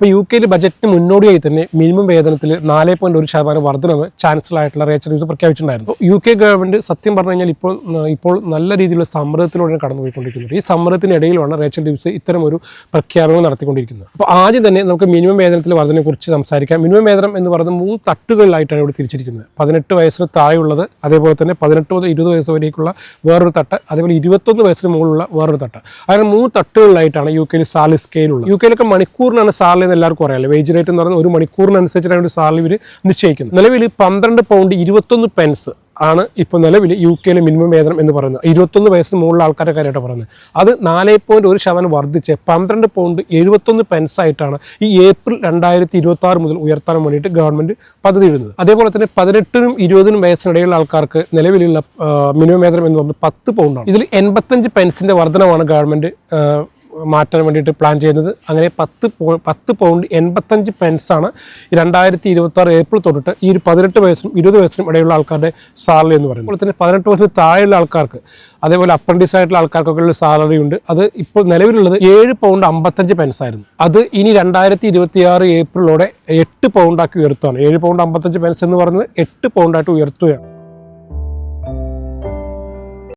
അപ്പോൾ യു കെയിൽ ബജറ്റിന് മുന്നോടിയായി തന്നെ മിനിമം വേതനത്തിൽ നാല് പോയിന്റ് ഒരു ശതമാനം വർധനവ് ചാൻസലർ ആയിട്ടുള്ള റേച്ചൽ ന്യൂസ് പ്രഖ്യാപിച്ചിട്ടുണ്ടായിരുന്നു. യു കെ ഗവൺമെന്റ് സത്യം പറഞ്ഞു കഴിഞ്ഞാൽ ഇപ്പോൾ ഇപ്പോൾ നല്ല രീതിയിലുള്ള സമ്മർദ്ദത്തിലൂടെ കടന്നുപോയിക്കൊണ്ടിരിക്കുന്നത്. ഈ സമ്മർദ്ദത്തിനിടയിലാണ് റേച്ചൽ ന്യൂസ് ഇത്തരം ഒരു പ്രഖ്യാപനം നടത്തിക്കൊണ്ടിരിക്കുന്നത്. അപ്പോൾ ആദ്യം തന്നെ നമുക്ക് മിനിമം വേതനത്തിൽ വർധനയെ കുറിച്ച് സംസാരിക്കാം. മിനിമം വേതനം എന്ന് പറയുന്നത് മൂന്ന് തട്ടുകളിലായിട്ടാണ് ഇവിടെ തിരിച്ചിരിക്കുന്നത്. പതിനെട്ട് വയസ്സിന് താഴെയുള്ളത് അതേപോലെ തന്നെ പതിനെട്ട് മുതൽ ഇരുപത് വയസ്സ് വരേക്കുള്ള വേറൊരു തട്ട് അതേപോലെ ഇരുപത്തൊന്ന് വയസ്സിന് മുകളിലുള്ള വേറൊരു തട്ട്. അങ്ങനെ മൂന്ന് തട്ടുകളിലായിട്ടാണ് യു കെയിൽ സാലറി സ്കെയിൽ ഉള്ളത്. യു കെയിലൊക്കെ മണിക്കൂറിനാണ് സാലറി എന്ന് എല്ലാവർക്കും അറിയാമല്ലോ വേജ് റേറ്റ് എന്ന് പറഞ്ഞാൽ ഒരു മണിക്കൂറിനനുസരിച്ചിട്ടാണ് ഒരു സാലറി ഇവർ നിശ്ചയിക്കുന്നത്. നിലവിൽ പന്ത്രണ്ട് പൗണ്ട് ഇരുപത്തൊന്ന് പെൻസ് ആണ് ഇപ്പോൾ നിലവിൽ യു കെയിലെ മിനിമം വേതനം എന്ന് പറയുന്നത്. ഇരുപത്തൊന്ന് വയസ്സിന് മുകളിലുള്ള ആൾക്കാരുടെ കാര്യമായിട്ട് പറയുന്നത്. അത് നാല് പോയിന്റ് ഒരു ശതമാനം വർദ്ധിച്ച് പന്ത്രണ്ട് പൗണ്ട് എഴുപത്തൊന്ന് പെൻസ് ആയിട്ടാണ് ഈ ഏപ്രിൽ രണ്ടായിരത്തി ഇരുപത്തി ആറ് മുതൽ ഉയർത്താൻ വേണ്ടിയിട്ട് ഗവൺമെന്റ് പദ്ധതി ഇടുന്നത് അതേപോലെ തന്നെ പതിനെട്ടിനും ഇരുപതിനും വയസ്സിനിടയിലുള്ള ആൾക്കാർക്ക് നിലവിലുള്ള മിനിമം വേതനം എന്ന് പറയുന്നത് പത്ത് പൗണ്ടാണ് ഇതിൽ എൺപത്തഞ്ച് പെൻസിന്റെ വർധനമാണ് ഗവൺമെന്റ് ആ, മാറ്റാൻ വേണ്ടിയിട്ട് പ്ലാൻ ചെയ്യുന്നത്. അങ്ങനെ പത്ത് പത്ത് പൗണ്ട് എൺപത്തഞ്ച് പെൻസാണ് രണ്ടായിരത്തി ഇരുപത്തി ആറ് ഏപ്രിൽ തൊട്ടിട്ട് ഈ ഒരു പതിനെട്ട് വയസ്സിനും ഇരുപത് വയസ്സിനും ഇടയിലുള്ള ആൾക്കാരുടെ സാലറി എന്ന് പറയുന്നത്. അതുപോലെ തന്നെ പതിനെട്ട് വയസ്സിന് താഴെയുള്ള ആൾക്കാർക്ക് അതേപോലെ അപ്രന്റീസ് ആയിട്ടുള്ള ആൾക്കാർക്കൊക്കെ ഉള്ള സാലറി ഉണ്ട്. അത് ഇപ്പോൾ നിലവിലുള്ളത് ഏഴ് പൗണ്ട് അമ്പത്തഞ്ച് പെൻസായിരുന്നു അത് ഇനി രണ്ടായിരത്തി ഇരുപത്തി ആറ് ഏപ്രിലോടെ എട്ട് പൗണ്ടാക്കി ഉയർത്തുകയാണ്. ഏഴ് പൗണ്ട് അമ്പത്തഞ്ച് പെൻസ് എന്ന് പറയുന്നത് എട്ട് പൗണ്ടായിട്ട് ഉയർത്തുകയാണ്.